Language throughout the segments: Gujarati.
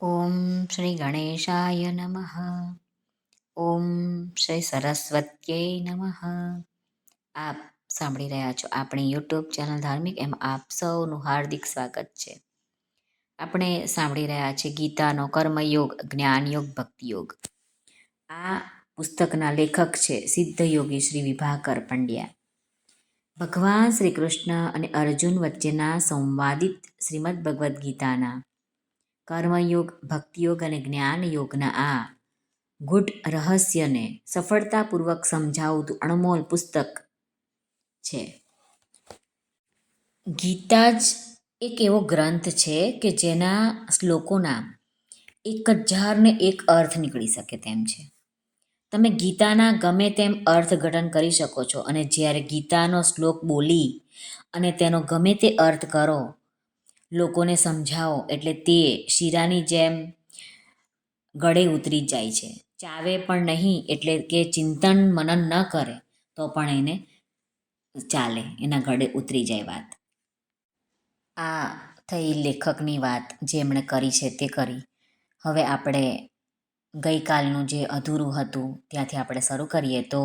ઓમ શ્રી ગણેશાય નમઃ ઓમ શ્રી સરસ્વત્યય નમઃ આપ સાંભળી રહ્યા છો આપણી યુટ્યુબ ચેનલ ધાર્મિક, એમ આપ સૌનું હાર્દિક સ્વાગત છે. આપણે સાંભળી રહ્યા છીએ ગીતાનો કર્મયોગ, જ્ઞાનયોગ, ભક્તિયોગ. આ પુસ્તકના લેખક છે સિદ્ધ યોગી શ્રી વિભાકર પંડ્યા. ભગવાન શ્રી કૃષ્ણ અને અર્જુન વચ્ચેના સંવાદિત શ્રીમદ ભગવદ્ ગીતાના કર્મયોગ, ભક્તિયોગ અને જ્ઞાન યોગના આ ગુઢ રહસ્યને સફળતાપૂર્વક સમજાવતું અણમોલ પુસ્તક છે. ગીતા જ એક એવો ગ્રંથ છે કે જેના શ્લોકોના એક હજારને એક અર્થ નીકળી શકે તેમ છે. તમે ગીતાના ગમે તેમ અર્થઘટન કરી શકો છો અને જ્યારે ગીતાનો શ્લોક બોલી અને તેનો ગમે તે અર્થ કરો લોકોને સમજાવો. એટલે તે શીરાની જેમ ગળે ઉતરી જાય છે. ચાવે પણ નહીં એટલે કે ચિંતન મનન ન કરે તો પણ એને ચાલે. એના ગળે ઉતરી જાય વાત. આ થઈ લેખકની વાત જે એમણે કરી છે તે કરી. હવે આપણે ગઈકાલનું જે અધૂરું હતું ત્યાંથી આપણે શરૂ કરીએ તો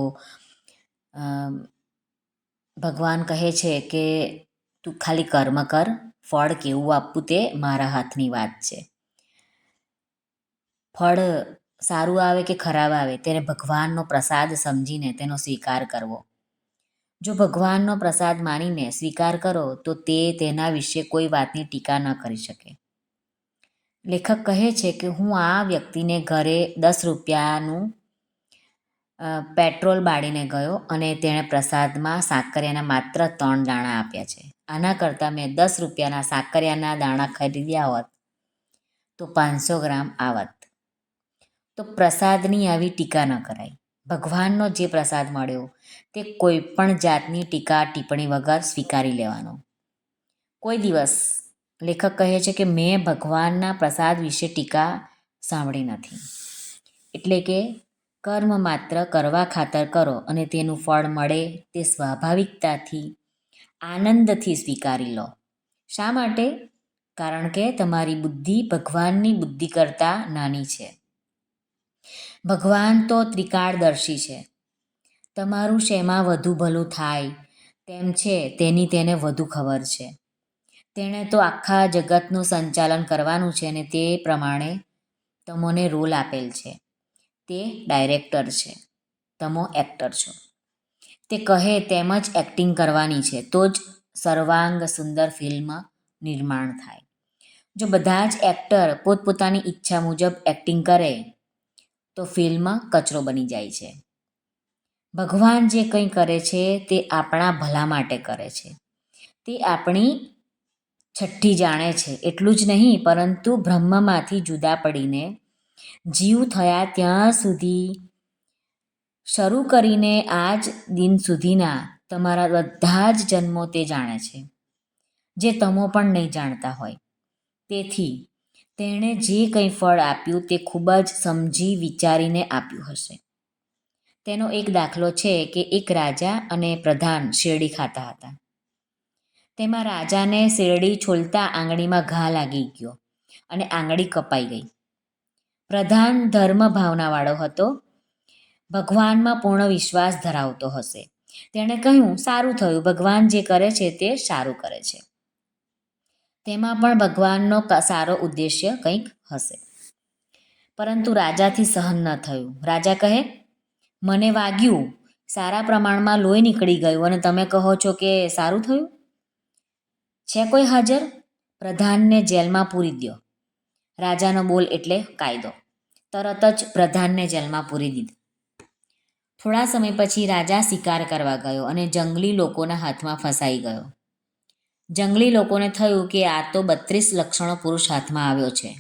ભગવાન કહે છે કે તું ખાલી કર્મ કર ફળ કેવું આપવું તે મારા હાથની વાત છે. ફળ સારું આવે કે ખરાબ આવે તેને ભગવાનનો પ્રસાદ સમજીને તેનો સ્વીકાર કરવો. જો ભગવાનનો પ્રસાદ માનીને સ્વીકાર કરો તો તે તેના વિશે કોઈ વાતની ટીકા ન કરી શકે. લેખક કહે છે કે હું આ વ્યક્તિને ઘરે દસ રૂપિયાનું પેટ્રોલ બાળીને ગયો અને તેણે પ્રસાદમાં સાકરિયાના માત્ર ત્રણ દાણા આપ્યા છે. આના કરતાં મેં દસ રૂપિયાના સાકરિયાના દાણા ખરીદ્યા હોત તો પાંચસો ગ્રામ આવત. તો પ્રસાદની આવી ટીકા ન કરાય ભગવાનનો જે પ્રસાદ મળ્યો તે કોઈ પણ જાતની ટીકા ટિપ્પણી વગર સ્વીકારી લેવાનો. કોઈ દિવસ લેખક કહે છે કે મેં ભગવાનના પ્રસાદ વિશે ટીકા સાંભળી નથી. એટલે કે કર્મ માત્ર કરવા ખાતર કરો અને તેનું ફળ મળે તે સ્વાભાવિકતાથી આનંદથી સ્વીકારી લો. શા માટે? કારણ કે તમારી બુદ્ધિ ભગવાનની બુદ્ધિ કરતાં નાની છે. ભગવાન તો ત્રિકાળદર્શી છે. તમારું શેમાં વધુ ભલું થાય તેમ છે તેની તેને વધુ ખબર છે. તેણે તો આખા જગતનું સંચાલન કરવાનું છે અને તે પ્રમાણે તમોને રોલ આપેલ છે. તે ડાયરેક્ટર છે. તમો એક્ટર છો. તે કહે, તેમ જ એક્ટિંગ કરવાની છે. તો જ સર્વાંગ સુંદર ફિલ્મ નિર્માણ થાય. જો બધા જ એક્ટર પોતપોતાની ઈચ્છા મુજબ એક્ટિંગ કરે, તો ફિલ્મ કચરો બની જાય છે. ભગવાન જે કંઈ કરે છે, તે આપણા ભલા માટે કરે છે. તે આપણી છઠ્ઠી જાણે છે. એટલું જ નહીં, પરંતુ બ્રહ્મમાંથી જુદા પડીને જીવ થયા ત્યાં સુધી શરૂ કરીને આજ દિન સુધીના તમારા બધા જ જન્મો તે જાણે છે, જે તમો પણ નહીં જાણતા હોય. તેથી, તેણે જે કંઈ ફળ આપ્યું તે ખૂબ જ સમજી વિચારીને આપ્યું હશે. તેનો એક દાખલો છે કે એક રાજા અને પ્રધાન શેરડી ખાતા હતા. તેમાં રાજાને શેરડી છોલતા આંગળીમાં ઘા લાગી ગયો અને આંગળી કપાઈ ગઈ. પ્રધાન ધર્મ ભાવનાવાળો હતો ભગવાનમાં પૂર્ણ વિશ્વાસ ધરાવતો હશે. તેણે કહ્યું, સારું થયું. ભગવાન જે કરે છે તે સારું કરે છે. તેમાં પણ ભગવાનનો સારો ઉદ્દેશ્ય કંઈક હશે. પરંતુ રાજાથી સહન ન થયું. રાજા કહે, મને વાગ્યું. સારા પ્રમાણમાં લોહી નીકળી ગયું અને તમે કહો છો કે સારું થયું? છે કોઈ હાજર? પ્રધાનને જેલમાં પૂરી દો રાજાનો બોલ એટલે કાયદો. તરત જ પ્રધાનને જેલમાં પૂરી દીધો. થોડા સમય પછી રાજા શિકાર કરવા ગયો અને જંગલી લોકોના હાથમાં ફસાઈ ગયો. જંગલી લોકોને થયું કે આ તો બત્રીસ લક્ષણો પુરુષ હાથમાં આવ્યો છે.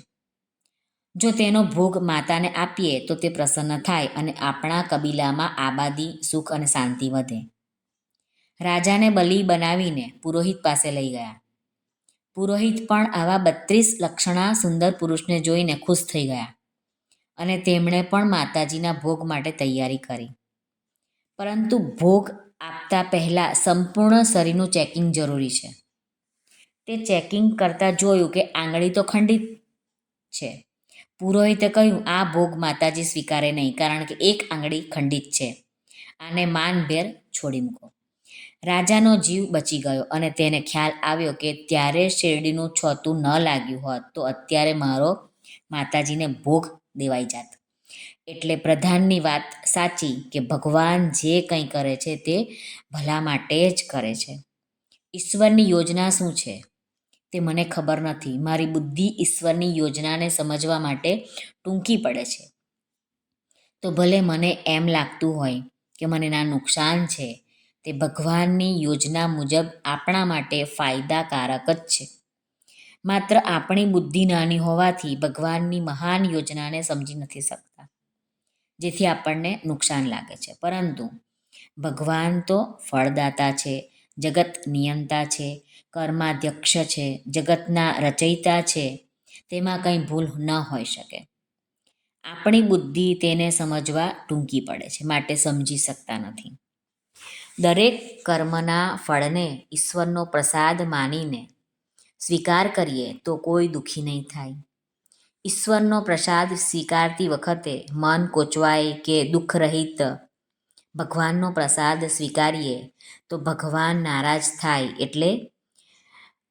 જો તેનો ભોગ માતાને આપીએ તો તે પ્રસન્ન થાય અને આપણા કબીલામાં આબાદી, સુખ અને શાંતિ વધે. રાજાને બલી બનાવીને પુરોહિત પાસે લઈ ગયા. પુરોહિત પણ આવા બત્રીસ લક્ષણા સુંદર પુરુષને જોઈને ખુશ થઈ ગયા અને તેમણે પણ માતાજીના ભોગ માટે તૈયારી કરી. પરંતુ ભોગ આપતા પહેલાં સંપૂર્ણ શરીરનું ચેકિંગ જરૂરી છે. તે ચેકિંગ કરતાં જોયું કે આંગળી તો ખંડિત છે. પુરોહિતે કહ્યું, આ ભોગ માતાજી સ્વીકારે નહીં, કારણ કે એક આંગળી ખંડિત છે. આને માનભેર છોડી મૂકો. રાજાનો જીવ બચી ગયો અને તેને ખ્યાલ આવ્યો કે ત્યારે શેરડીનું છોતું ન લાગ્યું હોત તો અત્યારે મારો માતાજીને ભોગ દેવાઈ જાત. એટલે પ્રધાનની વાત સાચી કે ભગવાન જે કંઈ કરે છે તે ભલા માટે જ કરે છે. ઈશ્વરની યોજના શું છે? તે મને ખબર નથી. મારી બુદ્ધિ ઈશ્વરની યોજનાને સમજવા માટે ટૂંકી પડે છે. તો ભલે મને એમ લાગતું હોય કે મને ના નુકસાન છે, તે ભગવાનની યોજના મુજબ આપણા માટે ફાયદાકારક જ છે. માત્ર આપણી બુદ્ધિ નાની હોવાથી ભગવાનની મહાન યોજનાને સમજી નથી શકતા. જેથી આપણને નુકસાન લાગે છે. પરંતુ ભગવાન તો ફળદાતા છે, જગત નિયંતા છે, કર્માધ્યક્ષ છે, જગતના રચયિતા છે, તેમાં કંઈ ભૂલ ન હોઈ શકે. આપણી બુદ્ધિ તેને સમજવા ટૂંકી પડે છે, માટે સમજી શકતા નથી. દરેક કર્મના ફળને ઈશ્વરનો પ્રસાદ માનીને સ્વીકાર કરીએ તો કોઈ દુઃખી નહીં થાય. ઈશ્વરનો પ્રસાદ સ્વીકારતી વખતે મન કોચવાય કે દુઃખ રહિત ભગવાનનો પ્રસાદ સ્વીકારીએ તો ભગવાન નારાજ થાય એટલે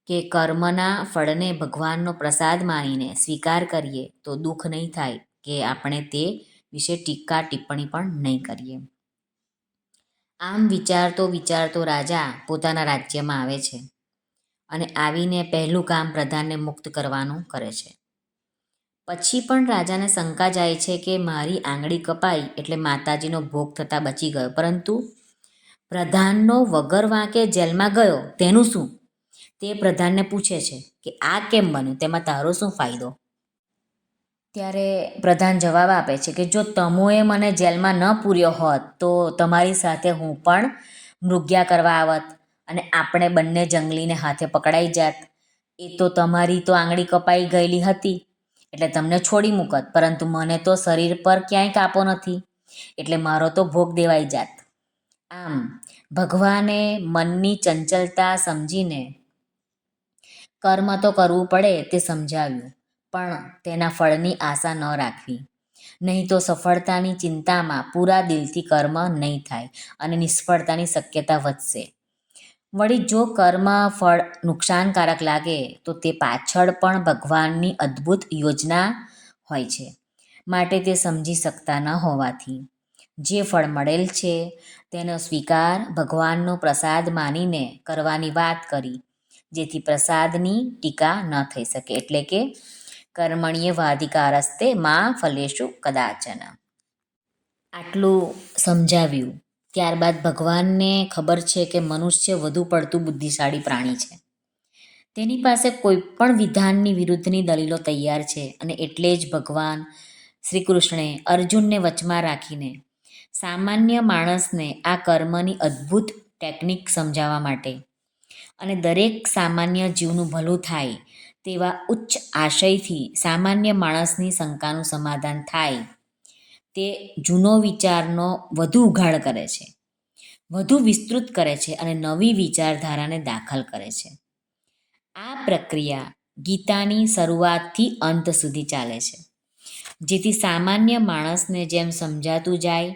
કે કર્મના ફળને ભગવાનનો પ્રસાદ માનીને સ્વીકાર કરીએ તો દુઃખ નહીં થાય કે આપણે તે વિશે ટીકા ટિપ્પણી પણ નહીં કરીએ. આમ વિચારતો વિચારતો રાજા પોતાના રાજ્યમાં આવે છે અને આવીને પહેલું કામ પ્રધાનને મુક્ત કરવાનું કરે છે. પછી પણ રાજાને શંકા જાય છે કે મારી આંગળી કપાઈ એટલે માતાજીનો ભોગ થતાં બચી ગયો. પરંતુ પ્રધાનનો વગર વાંકે જેલમાં ગયો, તેનું શું? તે પ્રધાનને પૂછે છે કે આ કેમ બન્યું? તેમાં તારો શું ફાયદો? ત્યારે પ્રધાન જવાબ આપે છે કે જો તમોએ મને જેલમાં ન પૂર્યો હોત, તો તમારી સાથે હું પણ મૃગ્યા કરવા આવત અને આપણે બંને જંગલીને હાથે પકડાઈ જાત. એ તો તમારી તો આંગળી કપાઈ ગયેલી હતી. એટલે તમને છોડી મૂકત, પરંતુ મને તો શરીર પર ક્યાંય કાપો નથી. એટલે મારો તો ભોગ દેવાઈ જાત. આમ, ભગવાને મનની ચંચલતા સમજીને કર્મ તો કરવું પડે તે સમજાવ્યું, પણ તેના ફળની આશા ન રાખવી. નહીં તો સફળતાની ચિંતામાં પૂરા દિલથી કર્મ નહીં થાય અને નિષ્ફળતાની શક્યતા વધશે. વળી જો કર્મ ફળ નુકસાનકારક લાગે, તો તે પાછળ પણ ભગવાનની અદ્ભુત યોજના હોય છે. માટે તે સમજી શકતા ન હોવાથી. જે ફળ મળેલ છે, તેનો સ્વીકાર ભગવાનનો પ્રસાદ માનીને કરવાની વાત કરી, જેથી પ્રસાદની ટીકા ન થઈ શકે. એટલે કે કર્મણીય વાધિકારસ્તે મા ફલેશુ કદાચન. આટલું સમજાવ્યું. ત્યારબાદ ભગવાનને ખબર છે કે મનુષ્ય વધુ પડતું બુદ્ધિશાળી પ્રાણી છે. તેની પાસે કોઈ પણ વિધાનની વિરુદ્ધની દલીલો તૈયાર છે અને એટલે જ ભગવાન શ્રી કૃષ્ણે અર્જુનને વચમાં રાખીને સામાન્ય માણસને આ કર્મની અદ્ભુત ટેકનિક સમજાવવા માટે અને દરેક સામાન્ય જીવનું ભલું થાય તેવા ઉચ્ચ આશયથી સામાન્ય માણસની શંકાનું સમાધાન થાય તે જૂનો વિચારનો વધુ ઉઘાડ કરે છે, વધુ વિસ્તૃત કરે છે અને નવી વિચારધારાને દાખલ કરે છે. આ પ્રક્રિયા ગીતાની શરૂઆતથી અંત સુધી ચાલે છે. જેથી સામાન્ય માણસને જેમ સમજાતું જાય,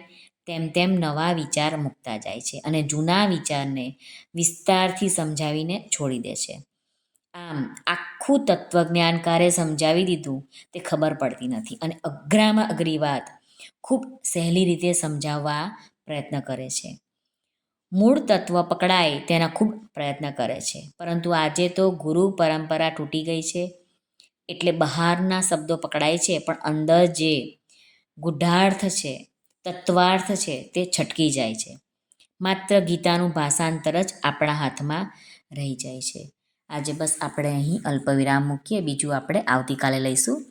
તેમ તેમ નવા વિચાર મૂકતા જાય છે અને જૂના વિચારને વિસ્તારથી સમજાવીને છોડી દે છે. આમ, આખું તત્વજ્ઞાનકારે સમજાવી દીધું તે ખબર પડતી નથી અને અઘરામાં અઘરી વાત ખૂબ સહેલી રીતે સમજાવવા પ્રયત્ન કરે છે. મૂળ તત્વ પકડાય તેના ખૂબ પ્રયત્ન કરે છે. પરંતુ આજે તો ગુરુ પરંપરા તૂટી ગઈ છે. એટલે બહારના શબ્દો પકડાય છે, પણ અંદર જે ગુઢાર્થ છે, તત્વાર્થ છે, તે છટકી જાય છે. માત્ર ગીતાનું ભાષાંતર જ આપણા હાથમાં રહી જાય છે. આજે બસ આપણે અહીં અલ્પવિરામ મૂકીએ. બીજું આપણે આવતીકાલે લઈશું.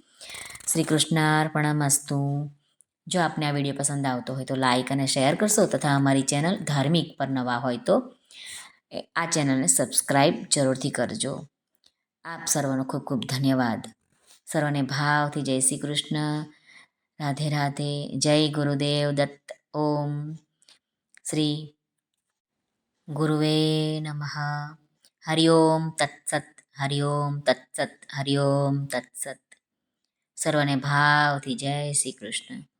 શ્રી કૃષ્ણાર્પણમસ્તુ. જો આપને આ વીડિયો પસંદ આવતો હોય તો લાઇક અને શેર કરશો તથા અમારી ચેનલ ધાર્મિક પર નવા હોય તો આ ચેનલને સબસ્ક્રાઈબ જરૂરથી કરજો. આપ સર્વનો ખૂબ ખૂબ ધન્યવાદ. સર્વને ભાવથી જય શ્રી કૃષ્ણ. રાધે રાધે. જય ગુરુદેવ દત્ત. ઓમ શ્રી ગુરુવે નમઃ. હરિઓમ તત્સત. હરિઓમ તત્સત. હરિઓમ તત્સત. સર્વને ભાવથી જય શ્રી કૃષ્ણ.